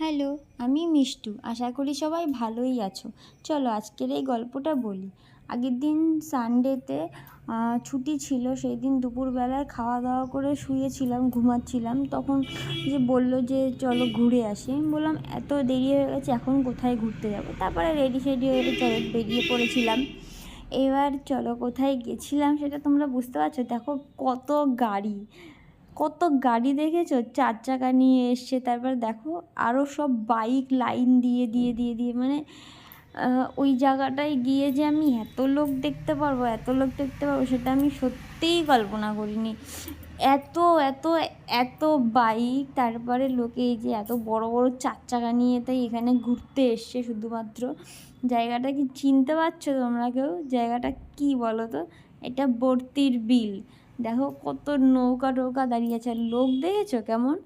Hello, আমি মিষ্টু। আশা করি সবাই ভালোই আছো। চলো আজকের এই গল্পটা বলি। আগের দিন সানডেতে ছুটি ছিল সেই দিন দুপুরবেলায় খাওয়া দাওয়া করে শুয়েছিলাম, ঘুমাচ্ছিলাম। তখন যে বলল যে, চলো ঘুরে আসি। আমি বললাম, এত দেরি হয়ে গেছে, এখন কোথায় ঘুরতে যাব? তারপরে রেডি সেডি হয়ে চলো, বেরিয়ে পড়েছিলাম। এবার চলো কোথায় গেছিলাম, সেটা তোমরা বুঝতে পারছ? দেখো কত গাড়ি। কত গাড়ি দেখেছ? চার চাকা নিয়ে এসছে, তারপর দেখো আরও সব বাইক লাইন দিয়ে দিয়ে দিয়ে দিয়ে মানে ওই জায়গাটায় গিয়ে যে আমি এত লোক দেখতে পারব, এত লোক দেখতে পারব, সেটা আমি সত্যিই কল্পনা করিনি। এত এত এত বাইক তারপরে লোকে এই যে এত বড় বড় চার চাকা নিয়ে তাই এখানে ঘুরতে এসছে শুধুমাত্র। জায়গাটা কি চিনতে পারছ তোমরা কেউ? জায়গাটা কি বলো তো এটা বর্তির বিল। দেখো কত নৌকা টৌকা দাঁড়িয়ে আছে। আর লোক দেখেছ কেমন?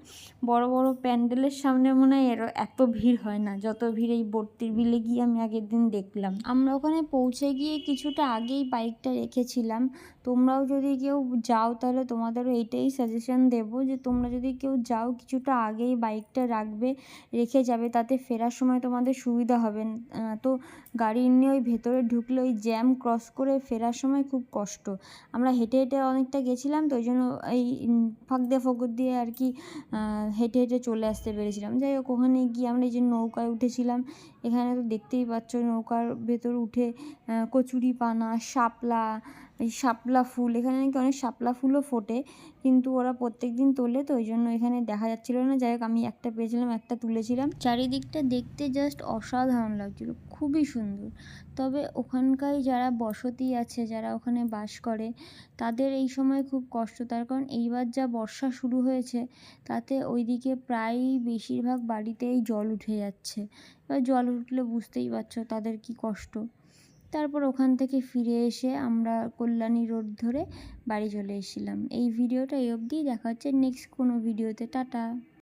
বড় বড় প্যান্ডেলের সামনে মনে হয় এর এত ভিড় হয় না। যত ভিড় এই বর্তির বিলে গিয়ে আমি আগের দিন দেখলাম। আমরা ওখানে পৌঁছে গিয়ে কিছুটা আগেই বাইকটা রেখেছিলাম। তোমরাও যদি কেউ যাও তাহলে তোমাদেরও এইটাই সাজেশন দেবো যে তোমরা যদি কেউ যাও কিছুটা আগেই বাইকটা রাখবে, রেখে যাবে, তাতে ফেরার সময় তোমাদের সুবিধা হবে। তো গাড়ি নিয়ে ওই ভেতরে ঢুকলে ওই জ্যাম ক্রস করে ফেরার সময় খুব কষ্ট। আমরা হেঁটে হেঁটে অনেকটা গেছিলাম তো ওই জন্য এই ফাঁক দিয়ে ফকর দিয়ে আর কি হেঁটে হেঁটে চলে আসতে পেরেছিলাম। যাই হোক, ওখানে গিয়ে আমরা এই যে নৌকায় উঠেছিলাম, এখানে তো দেখতেই পাচ্ছ নৌকার ভেতর উঠে কচুরি পানা শাপলা এই শাপলা ফুল, এখানে নাকি অনেক শাপলা ফুলও ফোটে, কিন্তু ওরা প্রত্যেক দিন তোলে, তো ওই জন্য এখানে দেখা যাচ্ছিল না। যাই হোক, আমি একটা পেয়েছিলাম, একটা তুলেছিলাম। চারিদিকটা দেখতে জাস্ট অসাধারণ লাগছিল, খুবই সুন্দর। তবে ওখানকার যারা বসতি আছে, যারা ওখানে বাস করে, তাদের এই সময় খুব কষ্ট, তার কারণ এইবার যা বর্ষা শুরু হয়েছে, তাতে ওইদিকে প্রায় বেশিরভাগ বাড়িতেই জল উঠে যাচ্ছে। এবার জল উঠলে বুঝতেই পারছ তাদের কি কষ্ট। তারপর ওখান থেকে ফিরে এসে আমরা কল্যাণী রোড ধরে বাড়ি চলে এসেছিলাম। এই ভিডিওটা এই অবধিই দেখা হচ্ছে নেক্সট কোনো ভিডিওতে টাটা।